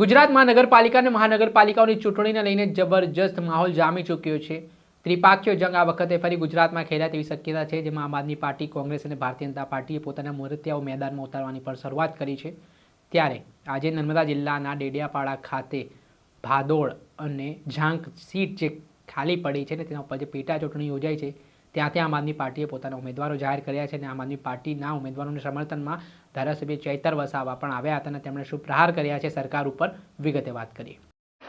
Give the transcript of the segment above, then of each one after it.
ગુજરાતમાં મહાનગરપાલિકા અને મહાનગરપાલિકાઓની ચૂંટણીને લઈને જબરજસ્ત માહોલ જામી ચૂક્યો છે. ત્રિપાક્ષીય જંગ આ વખતે ફરી ગુજરાતમાં ખેલાય તેવી શક્યતા છે, જેમાં આમ આદમી પાર્ટી, કોંગ્રેસ અને ભારતીય જનતા પાર્ટીએ પોતાના મૂર્તિયાઓ મેદાનમાં ઉતારવાની પણ શરૂઆત કરી છે. ત્યારે આજે નર્મદા જિલ્લાના ડેડિયાપાડા ખાતે ભાદોળ અને ઝાંક સીટ જે ખાલી પડી છે ને તેના ઉપર જે પેટા ચૂંટણી યોજાઈ છે ત્યાંથી આમ આદમી પાર્ટીએ પોતાના ઉમેદવારો જાહેર કર્યા છે અને આમ આદમી પાર્ટીના ઉમેદવારોના સમર્થનમાં ધારાસભ્ય ચૈતર વસાવા પણ આવ્યા હતા અને તેમણે શું પ્રહાર કર્યા છે સરકાર ઉપર વિગતે વાત કરી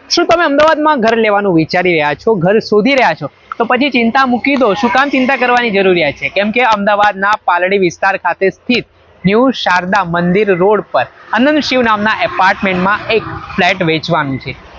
શું તમે અમદાવાદમાં ઘર લેવાનું વિચારી રહ્યા છો? ઘર શોધી રહ્યા છો? તો પછી ચિંતા મૂકી દો. શું કામ ચિંતા કરવાની જરૂરિયાત છે? કેમ કે અમદાવાદના પાલડી વિસ્તાર ખાતે સ્થિત ન્યૂ શારદા મંદિર રોડ પર અનંત શિવ નામના એપાર્ટમેન્ટમાં એક ફ્લેટ વેચવાનું છે.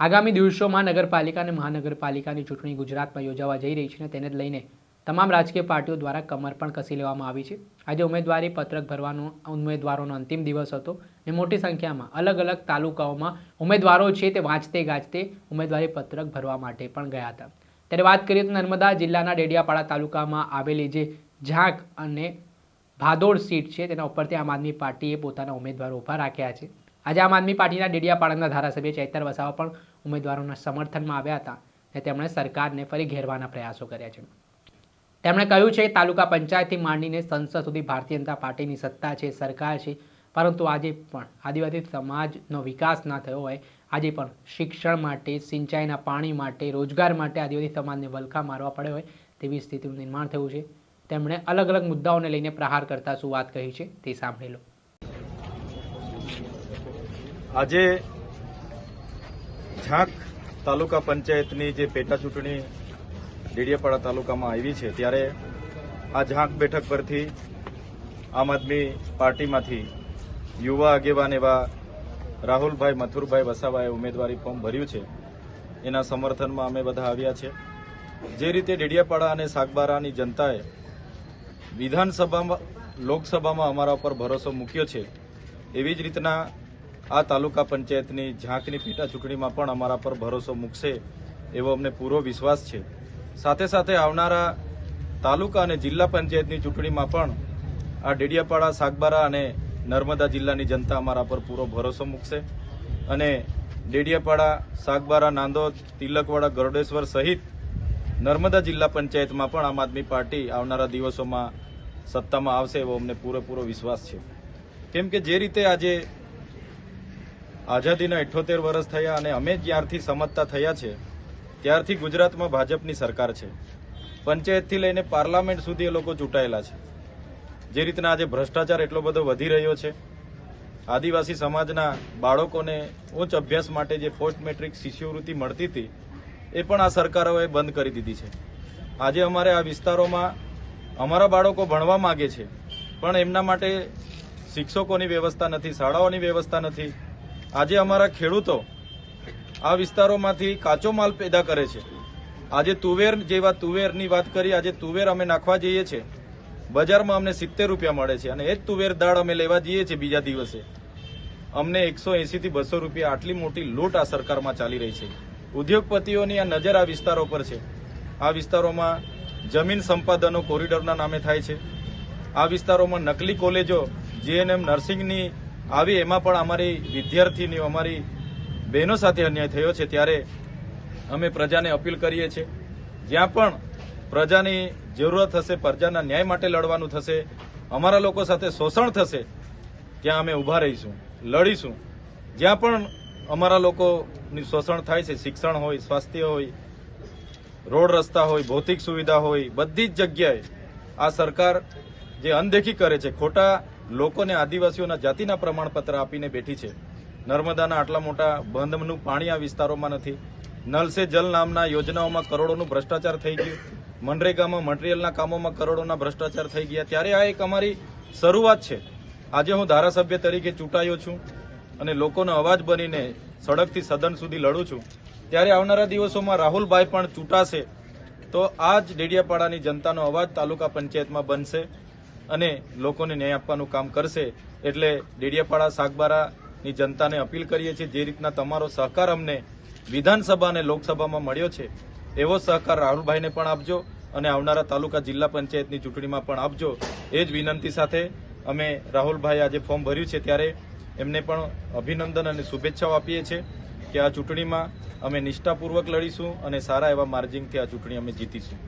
આગામી દિવસોમાં નગરપાલિકા અને મહાનગરપાલિકાની ચૂંટણી ગુજરાતમાં યોજાવા જઈ રહી છે અને તેને લઈને તમામ રાજકીય પાર્ટીઓ દ્વારા કમર પણ કસી લેવામાં આવી છે. આજે ઉમેદવારી પત્રક ભરવાનો, ઉમેદવારોનો અંતિમ દિવસ હતો અને મોટી સંખ્યામાં અલગ અલગ તાલુકાઓમાં ઉમેદવારો છે તે વાંચતે ગાજતે ઉમેદવારી પત્રક ભરવા માટે પણ ગયા હતા. ત્યારે વાત કરીએ તો નર્મદા જિલ્લાના ડેડિયાપાડા તાલુકામાં આવેલી જે ઝાંક અને ભાદોડ સીટ છે તેના ઉપરથી આમ આદમી પાર્ટીએ પોતાના ઉમેદવારો ઊભા રાખ્યા છે. આજે આમ આદમી પાર્ટીના ડેડિયાપાડાના ધારાસભ્ય ચૈતર વસાવા પણ ઉમેદવારોના સમર્થનમાં આવ્યા હતા ને તેમણે સરકારને ફરી ઘેરવાના પ્રયાસો કર્યા છે. તેમણે કહ્યું છે, તાલુકા પંચાયતથી માંડીને સંસદ સુધી ભારતીય જનતા પાર્ટીની સત્તા છે, સરકાર છે, પરંતુ આજે પણ આદિવાસી સમાજનો વિકાસ ના થયો હોય, આજે પણ શિક્ષણ માટે, સિંચાઈના પાણી માટે, રોજગાર માટે આદિવાસી સમાજને વલખા મારવા પડે હોય તેવી સ્થિતિનું નિર્માણ થયું છે. તેમણે અલગ અલગ મુદ્દાઓને લઈને પ્રહાર કરતા શું વાત કહી છે તે સાંભળી લો. આજે ઝાંક તાલુકા પંચાયતની જે પેટા ચૂંટણી ડેડિયાપાડા તાલુકામાં આવી છે, ત્યારે આ ઝાંક બેઠક પરથી આમ આદમી પાર્ટીમાંથી યુવા આગેવાન એવા રાહુલભાઈ, મથુરભાઈ વસાવાએ ઉમેદવારી ફોર્મ ભર્યું છે. એના સમર્થનમાં અમે બધા આવ્યા છે. જે રીતે ડેડિયાપાડા અને સાગબારાની જનતાએ વિધાનસભામાં, લોકસભામાં અમારા ઉપર ભરોસો મૂક્યો છે, એવી જ રીતના આ તાલુકા પંચાયતની ઝાંકની પેટા ચૂંટણીમાં પણ અમારા પર ભરોસો મૂકશે એવો અમને પૂરો વિશ્વાસ છે. સાથે સાથે આવનારા તાલુકા અને જિલ્લા પંચાયતની ચૂંટણીમાં પણ આ ડેડિયાપાડા, સાગબારા અને નર્મદા જિલ્લાની જનતા અમારા પર પૂરો ભરોસો મૂકશે અને ડેડિયાપાડા, સાગબારા, નાંદોદ, તિલકવાડા, ગરડેશ્વર સહિત નર્મદા જિલ્લા પંચાયતમાં પણ આમ આદમી પાર્ટી આવનારા દિવસોમાં સત્તામાં આવશે એવો અમને પૂરેપૂરો વિશ્વાસ છે. કેમ કે જે રીતે આજે આઝાદીના અઠ્યોતેર વર્ષ થયા અને અમે જ્યારથી સમજતા થયા છે. ત્યારથી ગુજરાતમાં ભાજપની સરકાર છે. પંચાયતથી લઈને પાર્લામેન્ટ સુધી એ લોકો ચૂંટાયેલા છે. જે રીતના આજે ભ્રષ્ટાચાર એટલો બધો વધી રહ્યો છે. આદિવાસી સમાજના બાળકોને ઉચ્ચ અભ્યાસ માટે જે પોસ્ટ મેટ્રિક શિષ્યવૃત્તિ મળતી હતી, એ પણ આ સરકારોએ બંધ કરી દીધી છે. આજે અમારે આ વિસ્તારોમાં અમારા બાળકો ભણવા માગે છે, પણ એમના માટે શિક્ષકોની વ્યવસ્થા નથી, શાળાઓની વ્યવસ્થા નથી આજે અમારા ખેડૂતો આ વિસ્તારોમાંથી કાચો માલ પેદા કરે છે. આજે તુવેર જેવા તુવેરની વાત કરી, આજે તુવેર અમે નાખવા જઈએ છીએ. બજારમાં અમને સિત્તેર રૂપિયા મળે છે અને એ જ તુવેર દાળ અમે લેવા જઈએ છીએ બીજા દિવસે. અમને એકસો એંસીથી બસો રૂપિયા આટલી મોટી લૂંટ આ સરકારમાં ચાલી રહી છે. ઉદ્યોગપતિઓની આ નજર આ વિસ્તારો પર છે. આ વિસ્તારોમાં જમીન સંપાદનો કોરિડોરના નામે થાય છે. આ વિસ્તારોમાં નકલી કોલેજો જીએનએમ નર્સિંગની આવી એમાં પણ અમારી વિદ્યાર્થીની અમારી બહેનો સાથે અન્યાય થયો છે. ત્યારે અમે પ્રજાને અપીલ કરીએ છીએ, જ્યાં પણ પ્રજાની જરૂરત હશે, પ્રજાના ન્યાય માટે લડવાનું થશે, અમારા લોકો સાથે શોષણ થશે, ત્યાં અમે ઊભા રહીશું, લડીશું. જ્યાં પણ અમારા લોકોની શોષણ થાય છે, શિક્ષણ હોય, સ્વાસ્થ્ય હોય, રોડ રસ્તા હોય, ભૌતિક સુવિધા હોય, બધી જ જગ્યાએ આ સરકાર જે અનદેખી કરે છે, ખોટા લોકોને આદિવાસીઓના જાતિના પ્રમાણપત્ર આપીને બેઠી છે. નર્મદાના આટલા મોટા બંધનું પાણી આ વિસ્તારોમાં નથી. નલ સે જલ નામના યોજનાઓમાં કરોડોનું ભ્રષ્ટાચાર થઈ ગયું. મનરેગામાં મટીરિયલના કામોમાં કરોડોના ભ્રષ્ટાચાર થઈ ગયા. ત્યારે આ એક અમારી શરૂઆત છે. આજે હું ધારાસભ્ય તરીકે ચૂંટાયો છું અને લોકોનો અવાજ બનીને સડકથી સદન સુધી લડું છું. ત્યારે આવનારા દિવસોમાં રાહુલભાઈ પણ ચૂંટાશે તો આ જ ડેડિયાપાડાની જનતાનો અવાજ તાલુકા પંચાયતમાં બનશે. અને લોકોને ન્યાય આપવાનું કામ કરશે એટલે ડેડિયાપાડા સાગબારાની જનતાને અપીલ કરીએ છીએ જે રીતના તમારો સહકાર અમને વિધાનસભા અને લોકસભામાં મળ્યો છે, એવો સહકાર રાહુલભાઈને પણ આપજો અને આવનારા તાલુકા જિલ્લા પંચાયતની ચૂંટણીમાં પણ આપજો. એ જ વિનંતી સાથે અમે રાહુલભાઈ આજે ફોર્મ ભર્યું છે ત્યારે એમને પણ અભિનંદન અને શુભેચ્છાઓ આપીએ છીએ કે આ ચૂંટણીમાં અમે નિષ્ઠાપૂર્વક લડીશું અને સારા એવા માર્જિંગથી આ ચૂંટણી અમે જીતીશું.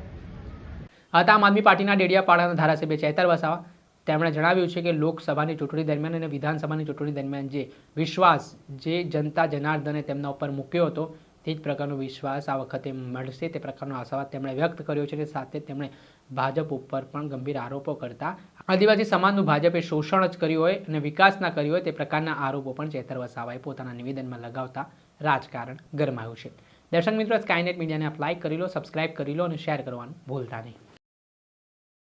હતા આમ આદમી પાર્ટીના ડેડિયાપાડાના ધારાસભ્ય ચેતર વસાવા તેમણે જણાવ્યું છે કે લોકસભાની ચૂંટણી દરમિયાન અને વિધાનસભાની ચૂંટણી દરમિયાન જે વિશ્વાસ, જે જનતા જનાર્દને તેમના ઉપર મૂક્યો હતો, તે જ પ્રકારનો વિશ્વાસ આ વખતે મળશે. તે પ્રકારનો આશાવાદ તેમણે વ્યક્ત કર્યો છે અને સાથે તેમણે ભાજપ ઉપર પણ ગંભીર આરોપો કરતા. આદિવાસી સમાજનું ભાજપે શોષણ જ કર્યું હોય અને વિકાસ ના કર્યો હોય તે પ્રકારના આરોપો પણ ચેતર વસાવાએ પોતાના નિવેદનમાં લગાવતા રાજકારણ ગરમાયું છે. દર્શક મિત્રો, સ્કાયનેટ મીડિયાને આપ લાઇક કરી લો સબસ્ક્રાઇબ કરી લો અને શેર કરવાનું ભૂલતા નહીં.